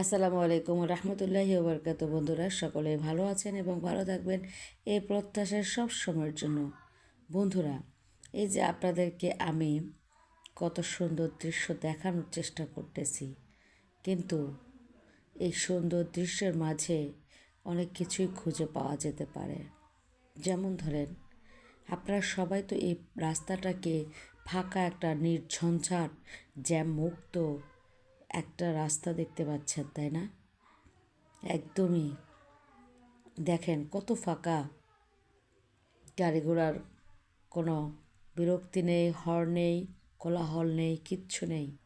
আসসালামু আলাইকুম রহমতুল্লাহি ওবরকাত। বন্ধুরা সকলে ভালো আছেন এবং ভালো থাকবেন এই প্রত্যাশার সব সময়ের জন্য। বন্ধুরা, এই যে আপনাদেরকে আমি কত সুন্দর দৃশ্য দেখানোর চেষ্টা করতেছি, কিন্তু এই সুন্দর দৃশ্যের মাঝে অনেক কিছুই খুঁজে পাওয়া যেতে পারে। যেমন ধরেন, আপনারা সবাই তো এই রাস্তাটাকে ফাঁকা একটা নির্ঝঞ্ঝাট জ্যাম মুক্ত একটা রাস্তা দেখতে পাচ্ছেন, তাই না? একদমই। দেখেন কত ফাঁকা। গাড়ি ঘোড়ার কোনো বিরক্তি নেই হর্ন নেই, কোলাহল নেই, কিচ্ছু নেই।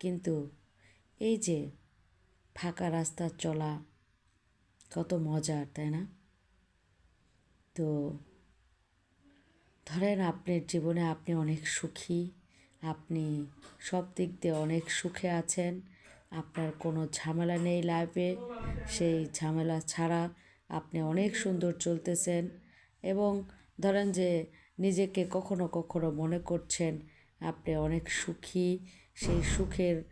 কিন্তু এই যে ফাঁকা রাস্তা চলা কত মজার, তাই না? তো ধরেন, আপনার জীবনে আপনি অনেক সুখী আপনি সব দিক দিয়ে অনেক সুখে আছেন। আপনার কোনো ঝামেলা নেই লাইফে সেই ঝামেলা ছাড়া আপনি অনেক সুন্দর চলতেছেন। এবং ধরেন যে নিজেকে কখনো কখনো মনে করছেন আপনি অনেক সুখী। সেই সুখের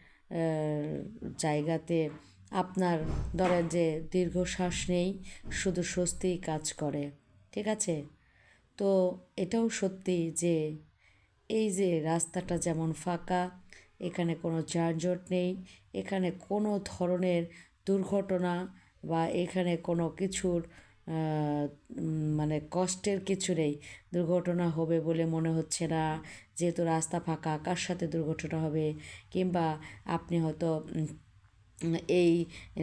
জায়গাতে আপনার ধরেন যে দীর্ঘশ্বাস নেই, শুধু স্বস্তিই কাজ করে। ঠিক আছে? তো এটাও সত্যি যে এই যে রাস্তাটা যেমন ফাঁকা, এখানে কোনো যানজট নেই, এখানে কোনো ধরনের দুর্ঘটনা বা এখানে কোনো কিছুর মানে কষ্টের কিছু নেই। দুর্ঘটনা হবে বলে মনে হচ্ছে না। যেহেতু রাস্তা ফাঁকা, কার সাথে দুর্ঘটনা হবে? কিংবা আপনি হয়তো এই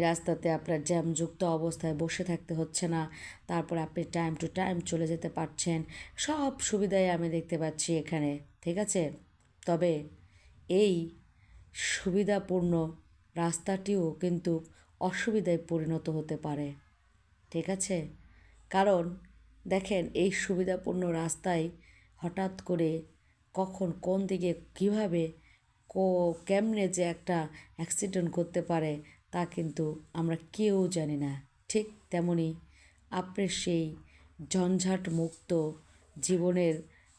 রাস্তাতে আপনার জ্যামযুক্ত অবস্থায় বসে থাকতে হচ্ছে না। তারপর আপনি টাইম টু টাইম চলে যেতে পারছেন। সব সুবিধাই আমি দেখতে পাচ্ছি এখানে, ঠিক আছে? তবে এই সুবিধাপূর্ণ রাস্তাটিও কিন্তু অসুবিধায় পরিণত হতে পারে, ঠিক আছে? কারণ দেখেন, এই সুবিধাপূর্ণ রাস্তায় হঠাৎ করে কখন কোন দিকে কীভাবে কো কেমনে যে একটা অ্যাক্সিডেন্ট করতে পারে, তা কিন্তু আমরা কেউ জানি না। ঠিক তেমনই আপনি সেই ঝঞ্ঝাট মুক্ত জীবনের,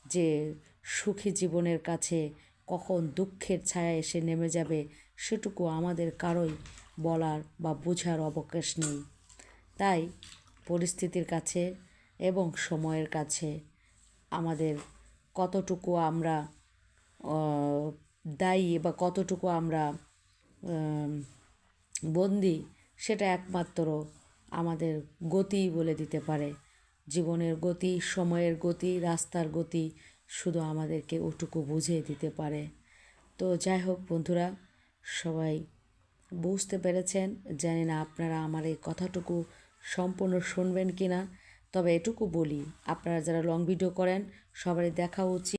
যে সুখী জীবনের কাছে কখন দুঃখের ছায়া এসে নেমে যাবে, সেটুকু আমাদের কারোই বলার বা বোঝার অবকাশ নেই। তাই পরিস্থিতির কাছে এবং সময়ের কাছে আমাদের কতটুকু আমরা দায়ী বা কতটুকু আমরা বন্দি, সেটা একমাত্র আমাদের গতি বলে দিতে পারে। জীবনের গতি, সময়ের গতি, রাস্তার গতি শুধু আমাদেরকে ওটুকু বুঝিয়ে দিতে পারে। তো যাই হোক বন্ধুরা, সবাই বুঝতে পেরেছেন, জানি না আপনারা আমার এই কথাটুকু সম্পূর্ণ শুনবেন কি না তবে এটুকু বলি, আপনারা যারা লং ভিডিও করেন, সবারই দেখা উচিত।